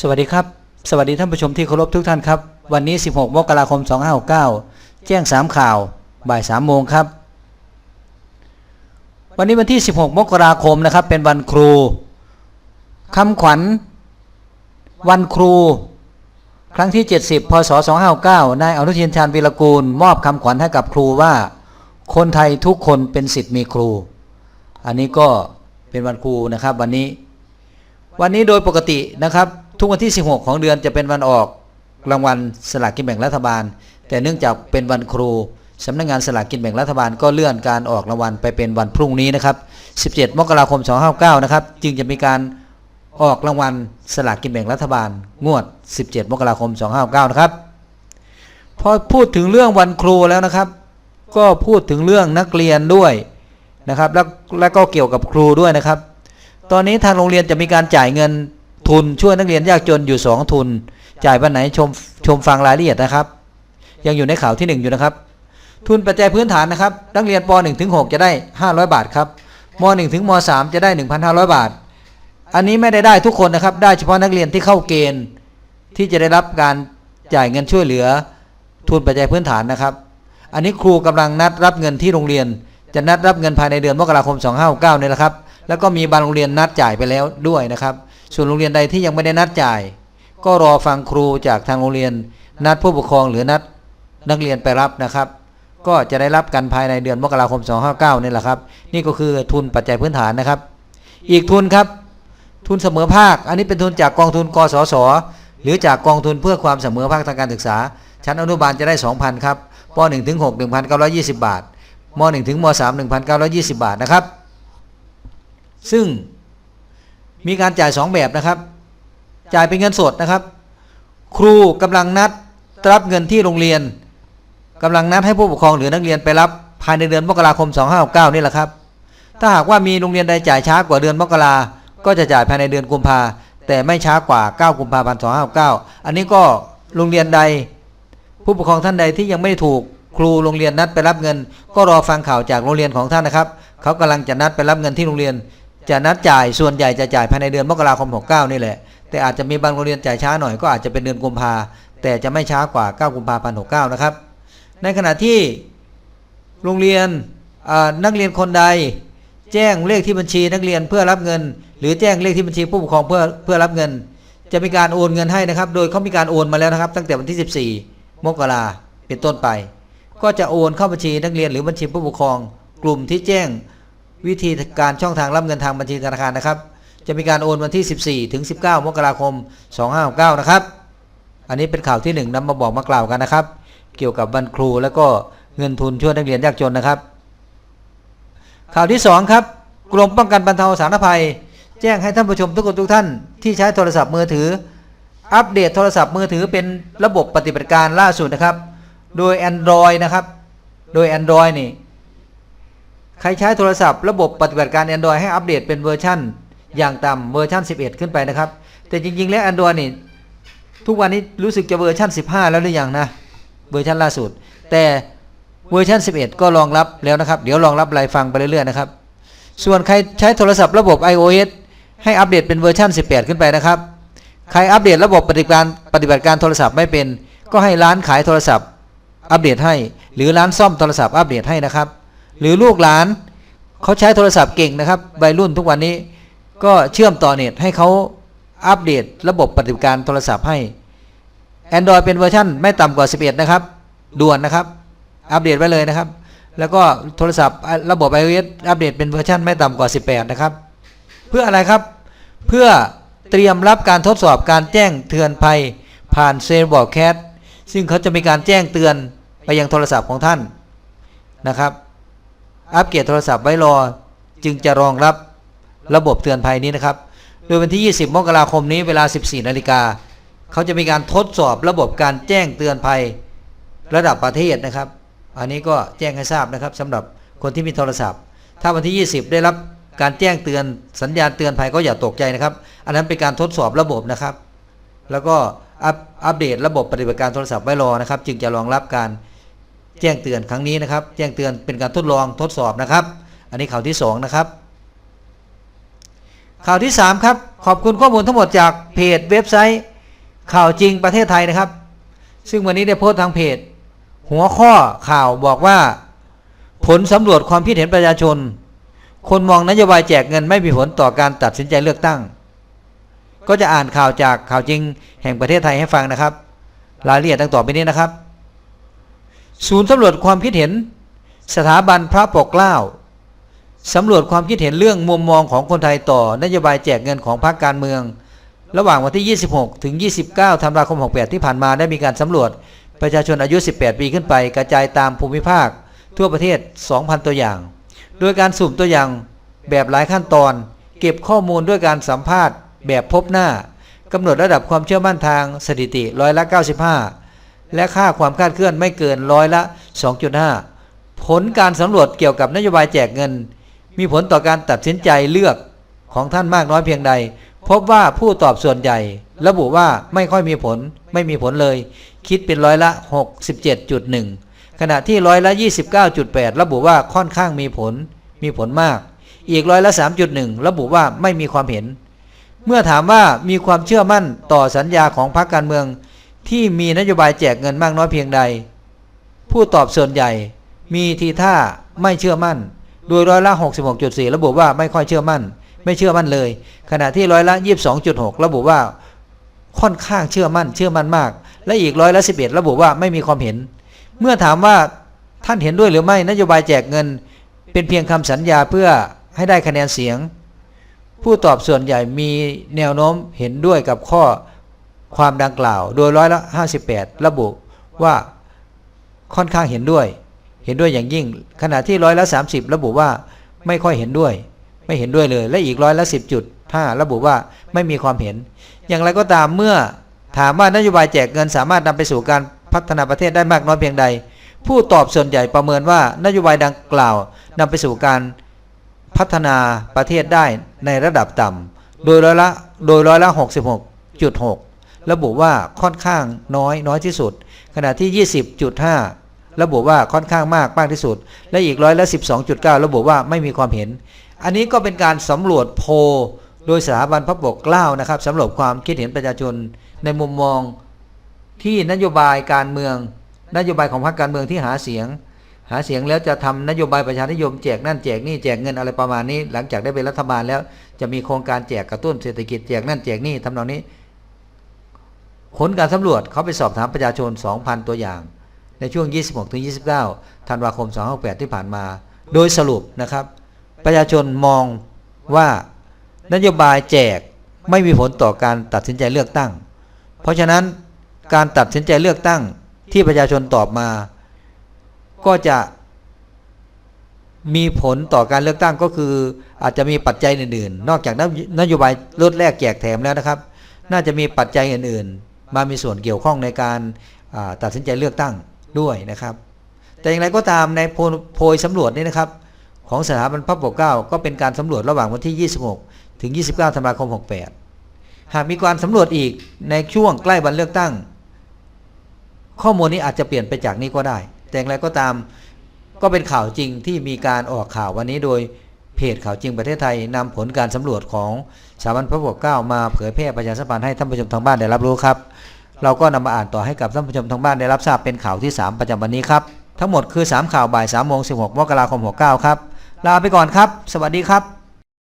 สวัสดีครับ สวัสดีท่านผู้ชมที่เคารพทุกท่านครับ วันนี้ 16 มกราคม 2569 แจ้ง 3 ข่าว บ่าย 3 โมงครับ วันนี้วันที่ 16 มกราคมนะครับ เป็นวันครูคำขวัญ วันครู ครั้งที่ 70 พศ 2569นายอนุทินชาญวีรกูล มอบคำขวัญให้กับครูว่า คนไทยทุกคนเป็นสิทธิ์มีครู อันนี้ก็เป็นวันครูนะครับ วันนี้ วันนี้โดยปกตินะครับ ทุกวันที่ 16 ของเดือนจะเป็นวันออกรางวัลสลากกินแบ่งรัฐบาล แต่เนื่องจากเป็นวันครูสำนักงานสลากกินแบ่งรัฐบาลก็เลื่อนการออกรางวัลไปเป็นวันพรุ่งนี้นะครับ 17 มกราคม 259 นะครับ จึงจะมีการออกรางวัลสลากกินแบ่งรัฐบาล งวด 17 มกราคม 259 นะครับ พอพูดถึงเรื่องวันครูแล้วนะครับ ก็พูดถึงเรื่องนักเรียนด้วยนะครับ แล้วแล้วก็เกี่ยวกับครูด้วยนะครับ ตอนนี้ทางโรงเรียนจะมีการจ่ายเงิน ทุนช่วยนักเรียนยากจนอยู่ 2 ทุน จ่ายวันไหนชมชมฟังรายละเอียดนะครับ ยังอยู่ในข่าวที่ 1 อยู่นะครับ ทุนปัจจัยพื้นฐานนะครับ นักเรียนป .1 ถึง6จะได้ 500 บาทครับม .1 ถึงม .3 จะได้ 1,500 บาท อันนี้ไม่ได้ได้ทุกคนนะครับ ได้เฉพาะนักเรียนที่เข้าเกณฑ์ที่จะได้รับการจ่ายเงินช่วยเหลือ ทุนปัจจัยพื้นฐานนะครับ อันนี้ครูกำลังนัดรับเงินที่โรงเรียน จะนัดรับเงินภายในเดือนมกราคม 2569นี่แหละครับ แล้วก็มีบางโรงเรียนนัดจ่ายไปแล้วด้วยนะครับ ส่วนโรงเรียนใดที่ยังไม่ได้นัดจ่าย ก็รอฟังครูจากทางโรงเรียน นัดผู้ปกครองหรือนัดนักเรียนไปรับนะครับ ก็จะได้รับกันภายในเดือนมกราคม 259นี่แหละครับ นี่ก็คือทุนปัจจัยพื้นฐานนะครับ อีกทุนครับ ทุนเสมอภาค อันนี้เป็นทุนจากกองทุนกสศหรือจากกองทุนเพื่อความเสมอภาคทางการศึกษา ชั้นอนุบาลจะได้ 2,000 ครับป .1 ถึง6 1,920 บาทม .1 ถึงม .3 1,920 บาทนะครับ ซึ่ง มีการจ่าย 2 แบบนะครับ จ่ายเป็นเงินสดนะครับ ครูกำลังนัดรับเงินที่โรงเรียนกำลังนัดให้ผู้ปกครองหรือนักเรียนไปรับภายในเดือนมกราคม 2569นี่แหละครับ ถ้าหากว่ามีโรงเรียนใดจ่ายช้ากว่าเดือนมกราก็จะจ่ายภายในเดือนกุมภาแต่ไม่ช้ากว่า 9 กุมภาพันธ์ 2569 อันนี้ก็โรงเรียนใด ผู้ปกครองท่านใดที่ยังไม่ถูกครูโรงเรียนนัดไปรับเงิน ก็รอฟังข่าวจากโรงเรียนของท่านนะครับ เขากำลังจะนัดไปรับเงินที่โรงเรียน จะนัดจ่ายส่วนใหญ่จะจ่ายภายในเดือนมกราคม69นี่แหละ แต่อาจจะมีบางโรงเรียนจ่ายช้าหน่อยก็อาจจะเป็นเดือนกุมภาแต่จะไม่ช้ากว่า 9 กุมภาพันธ์69 นะครับ ในขณะที่โรงเรียนนักเรียนคนใด แจ้งเลขที่บัญชีนักเรียนเพื่อรับเงิน หรือแจ้งเลขที่บัญชีผู้ปกครองเพื่อเพื่อรับเงิน จะมีการโอนเงินให้นะครับ โดยเขามีการโอนมาแล้วนะครับ ตั้งแต่วันที่ 14 มกราเป็นต้นไป ก็จะโอนเข้าบัญชีนักเรียนหรือบัญชีผู้ปกครอง กลุ่มที่แจ้ง วิธีการช่องทางรับเงินทางบัญชีธนาคารนะครับ จะมีการโอนวันที่ 14 ถึง 19 มกราคม 2569 นะครับ อันนี้เป็นข่าวที่หนึ่งนำมาบอกมากล่าวกันนะครับ เกี่ยวกับวันครูแล้วก็เงินทุนช่วยนักเรียนยากจนนะครับ ข่าวที่สองครับ กรมป้องกันบรรเทาสาธารณภัย แจ้งให้ท่านผู้ชมทุกคนทุกท่านที่ใช้โทรศัพท์มือถือ อัปเดตโทรศัพท์มือถือเป็นระบบปฏิบัติการล่าสุดนะครับ โดย Android นะครับ โดย Android นี่ ใครใช้โทรศัพท์ระบบปฏิบัติการ Android ให้อัปเดตเป็นเวอร์ชันอย่างต่ำเวอร์ชัน11 ขึ้นไปนะครับ แต่จริง ๆ แล้ว Android นี่ทุกวันนี้รู้สึกจะเวอร์ชัน15 แล้วหรือยังนะเวอร์ชันล่าสุด แต่เวอร์ชัน11 ก็รองรับแล้วนะครับ เดี๋ยวรองรับรายฟังไปเรื่อยๆนะครับ ส่วนใครใช้โทรศัพท์ระบบ iOS ให้อัปเดตเป็นเวอร์ชัน18 ขึ้นไปนะครับ ใครอัปเดตระบบปฏิบัติการปฏิบัติการโทรศัพท์ไม่เป็น ก็ให้ร้านขายโทรศัพท์อัปเดตให้ หรือร้านซ่อมโทรศัพท์อัปเดตให้นะครับ หรือลูกหลานเขาใช้โทรศัพท์เก่งนะครับวัยรุ่นทุกวันนี้ก็เชื่อมต่อเน็ตให้เขาอัปเดตระบบปฏิบัติการโทรศัพท์ให้ Android เป็นเวอร์ชันไม่ต่ำกว่า 11 นะครับ ด่วนนะครับ อัปเดตไว้เลยนะครับ แล้วก็โทรศัพท์ระบบ iOS อัปเดตเป็นเวอร์ชันไม่ต่ำกว่า 18 นะครับ เพื่ออะไรครับ เพื่อเตรียมรับการทดสอบการแจ้งเตือนภัยผ่านเซลบอกแคสซึ่งเขาจะมีการแจ้งเตือนไปยังโทรศัพท์ของท่านนะครับ อัปเกรดโทรศัพท์ไว้รอ จึงจะรองรับระบบเตือนภัยนี้นะครับ โดยวันที่ 20 มกราคมนี้เวลา 14 นาฬิกา เขาจะมีการทดสอบระบบการแจ้งเตือนภัยระดับประเทศนะครับ อันนี้ก็แจ้งให้ทราบนะครับสำหรับคนที่มีโทรศัพท์ ถ้าวันที่ 20 ได้รับการแจ้งเตือนสัญญาณเตือนภัยก็อย่าตกใจนะครับ อันนั้นเป็นการทดสอบระบบนะครับ แล้วก็อัปอัปเดตระบบปฏิบัติการโทรศัพท์ไว้รอนะครับ จึงจะรองรับการ แจ้งเตือนครั้งนี้นะครับ แจ้งเตือนเป็นการทดลองทดสอบนะครับ อันนี้ข่าวที่สองนะครับ ข่าวที่ 3 ครับ ขอบคุณข้อมูลทั้งหมดจากเพจเว็บไซต์ ข่าวจริงประเทศไทยนะครับ ซึ่งวันนี้ได้โพสต์ทางเพจ หัวข้อข่าวบอกว่า ผลสำรวจความคิดเห็นประชาชน คนมองนโยบายแจกเงินไม่มีผลต่อการตัดสินใจเลือกตั้ง ก็จะอ่านข่าวจากข่าวจริงแห่งประเทศไทยให้ฟังนะครับ รายละเอียดดังต่อไปนี้นะครับ ศูนย์สำรวจความคิดเห็น สถาบันพระปกเกล้าสำรวจความคิดเห็นเรื่องมุมมองของคนไทยต่อนโยบายแจกเงินของพรรคการเมือง ระหว่างวันที่ 26 ถึง 29 ธันวาคม 68 ที่ผ่านมาได้มีการสำรวจประชาชนอายุ 18 ปีขึ้นไป กระจายตามภูมิภาค ทั่วประเทศ 2,000 ตัวอย่าง โดยการสุ่มตัวอย่างแบบหลายขั้นตอน เก็บข้อมูลด้วยการสัมภาษณ์ แบบพบหน้ากำหนดระดับความเชื่อมั่นทางสถิติร้อยละ 95 และค่าความคาดเคลื่อนไม่เกินร้อยละ 2.5 ผลการสำรวจเกี่ยวกับนโยบายแจกเงิน มีผลต่อการตัดสินใจเลือกของท่านมากน้อยเพียงใด พบว่าผู้ตอบส่วนใหญ่ ระบุว่าไม่ค่อยมีผลไม่มีผลเลย คิดเป็นร้อยละ 67.1 ขณะที่ร้อยละ 29.8 ระบุว่าค่อนข้างมีผล มีผลมาก อีกร้อยละ 3.1 ระบุว่าไม่มีความเห็น เมื่อถามว่ามีความเชื่อมั่นต่อสัญญาของพรรคการเมือง ที่มีนโยบายแจกเงินมากน้อยเพียงใด ผู้ตอบส่วนใหญ่ มีทีท่าไม่เชื่อมั่น โดยร้อยละ 66.4 ระบุว่าไม่ค่อยเชื่อมั่น ไม่เชื่อมั่นเลย ขณะที่ร้อยละ 22.6 ระบุว่าค่อนข้างเชื่อมั่น เชื่อมั่นมาก และอีกร้อยละ 11 ระบุว่าไม่มีความเห็น เมื่อถามว่าท่านเห็นด้วยหรือไม่นโยบายแจกเงิน เป็นเพียงคำสัญญาเพื่อให้ได้คะแนนเสียง ผู้ตอบส่วนใหญ่มีแนวโน้มเห็นด้วยกับข้อ ความดังกล่าว โดยร้อยละ 58 ระบุว่าค่อนข้างเห็นด้วย เห็นด้วยอย่างยิ่ง ขณะที่ร้อยละ 30 ระบุว่าไม่ค่อยเห็นด้วย ไม่เห็นด้วยเลย และอีกร้อยละ10.5 ระบุว่าไม่มีความเห็น อย่างไรก็ตามเมื่อถามว่านโยบายแจกเงินสามารถนำไปสู่การพัฒนาประเทศได้มากน้อยเพียงใด ผู้ตอบส่วนใหญ่ประเมินว่านโยบายดังกล่าวนำไปสู่การพัฒนาประเทศได้ในระดับต่ำโดยร้อยละโดยร้อยละ66.6 ระบุว่าค่อนข้างน้อยน้อยที่สุด ขณะที่ 20.5 ระบุว่าค่อนข้างมากมากที่สุด และอีกร้อยละ12.9 ระบุว่าไม่มีความเห็น อันนี้ก็เป็นการสำรวจโพลโดยสถาบันพระปกเกล้านะครับสำรวจความคิดเห็นประชาชนในมุมมองที่นโยบายการเมือง นโยบายของพรรคการเมืองที่หาเสียง หาเสียงแล้วจะทำนโยบายประชานิยมแจกนั่นแจกนี่แจกเงินอะไรประมาณนี้ หลังจากได้เป็นรัฐบาลแล้วจะมีโครงการแจกกระตุ้นเศรษฐกิจแจกนั่นแจกนี่ทำนองนี้ ผลการสำรวจเขาไปสอบถามประชาชน 2,000 ตัวอย่าง ในช่วง 26-29 ธันวาคม 2568ที่ผ่านมา โดยสรุปนะครับ ประชาชนมองว่านโยบายแจกไม่มีผลต่อการตัดสินใจเลือกตั้ง เพราะฉะนั้นการตัดสินใจเลือกตั้งที่ประชาชนตอบมา ก็จะมีผลต่อการเลือกตั้งก็คืออาจจะมีปัจจัยอื่นๆ นอกจากนโยบายลดแลกแจกแถมแล้วนะครับ น่าจะมีปัจจัยอื่นๆ มามีส่วนเกี่ยวข้องในการตัดสินใจเลือกตั้งด้วยนะครับ แต่อย่างไรก็ตามในโพโพยสำรวจนี้นะครับ ของสถาบันพระปกเก้าก็เป็นการสำรวจระหว่างวันที่ 26 ถึง 29 ธันวาคม 68 หากมีการสำรวจอีกในช่วงใกล้วันเลือกตั้ง ข้อมูลนี้อาจจะเปลี่ยนไปจากนี้ก็ได้ แต่อย่างไรก็ตามก็เป็นข่าวจริงที่มีการออกข่าววันนี้โดย เพจข่าวจริงประเทศไทยนำผลการสำรวจของสถาบันพระปกเกล้ามาเผยแพร่ประชาสัมพันธ์ให้ท่านผู้ชมทางบ้านได้รับรู้ครับ เราก็นำมาอ่านต่อให้กับท่านผู้ชมทางบ้านได้รับทราบเป็นข่าวที่ 3 ประจำวันนี้ครับ ทั้งหมดคือ 3 ข่าวบ่าย3โมงสิมกราคม69 ครับ ลาไปก่อนครับ สวัสดีครับ